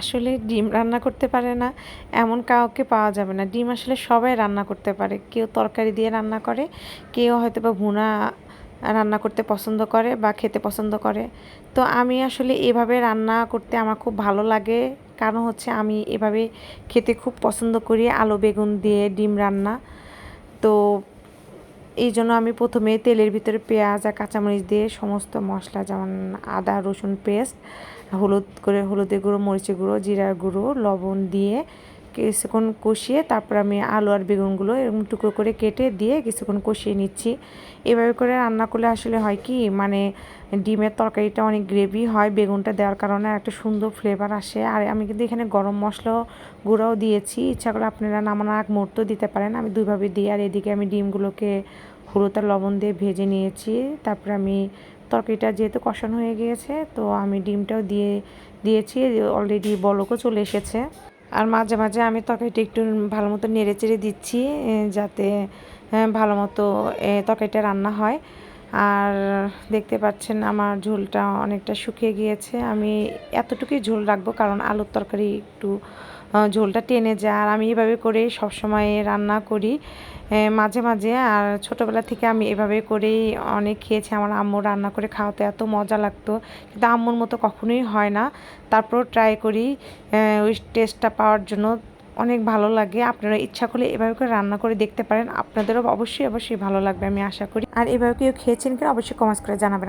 আসলে ডিম রান্না করতে পারে না, এমন কাউকে পাওয়া যাবে না। ডিম আসলে সবাই রান্না করতে পারে। কেউ তরকারি দিয়ে রান্না করে, কেউ হয়তো বা ভুনা রান্না করতে পছন্দ করে বা খেতে পছন্দ করে। তো আমি আসলে এভাবে রান্না করতে আমার খুব ভালো লাগে। কারণ হচ্ছে আমি এভাবে খেতে খুব পছন্দ করি আলু বেগুন দিয়ে ডিম রান্না। তো এই জন্য আমি প্রথমে তেলের ভিতরে পেঁয়াজ আর কাঁচামরিচ দিয়ে সমস্ত মশলা যেমন আদা, রসুন, পেস্ট হলুদ করে, হলুদের গুঁড়ো, মরিচের গুঁড়ো, জিরার গুঁড়ো, লবণ দিয়ে কিছুক্ষণ কষিয়ে তারপর আমি আলু আর বেগুনগুলো এরকম টুকরো করে কেটে দিয়ে কিছুক্ষণ কষিয়ে নিচ্ছি। এভাবে করে রান্না করলে আসলে হয় কি মানে ডিমের তরকারিটা অনেক গ্রেভি হয় বেগুনটা দেওয়ার কারণে একটা সুন্দর ফ্লেভার আসে। আর আমি কিন্তু এখানে গরম মশলা গুঁড়াও দিয়েছি। ইচ্ছা করে আপনারা নামানোর আগ মুহূর্ত দিতে পারেন। আমি দুইভাবে দিই আর এদিকে আমি ডিমগুলোকে হলুদ আর লবণ দিয়ে ভেজে নিয়েছি। তারপরে আমি তরকারিটা যেহেতু কষানো হয়ে গিয়েছে, তো আমি ডিমটাও দিয়ে দিয়েছি অলরেডি বলকও চলে এসেছে। আর মাঝে মাঝে আমি তরকারিটা একটু ভালো মতো নেড়ে চেড়ে দিচ্ছি যাতে ভালো মতো তরকারিটা রান্না হয়। আর দেখতে পাচ্ছেন আমার ঝোলটা অনেকটা শুকিয়ে গিয়েছে। আমি এতটুকুই ঝোল রাখব কারণ আলুর তরকারি একটু ঝোলটা টেনে যায়। আর আমি এভাবে করে সবসময় রান্না করি মাঝে মাঝে। আর ছোটোবেলা থেকে আমি এভাবে করেই অনেক খেয়েছি। আমার আম্মু রান্না করে খাওয়াতে এত মজা লাগতো। কিন্তু আম্মুর মতো কখনোই হয় না। তারপর ট্রাই করি ওই টেস্টটা পাওয়ার জন্য। অনেক ভালো লাগে। আপনারা ইচ্ছা করলে এভাবে করে রান্না করে দেখতে পারেন। আপনাদেরও অবশ্যই অবশ্যই ভালো লাগবে, আমি আশা করি। আর এভাবে কেউ খেয়েছেন কিনা অবশ্যই কমেন্টস করে জানাবেন।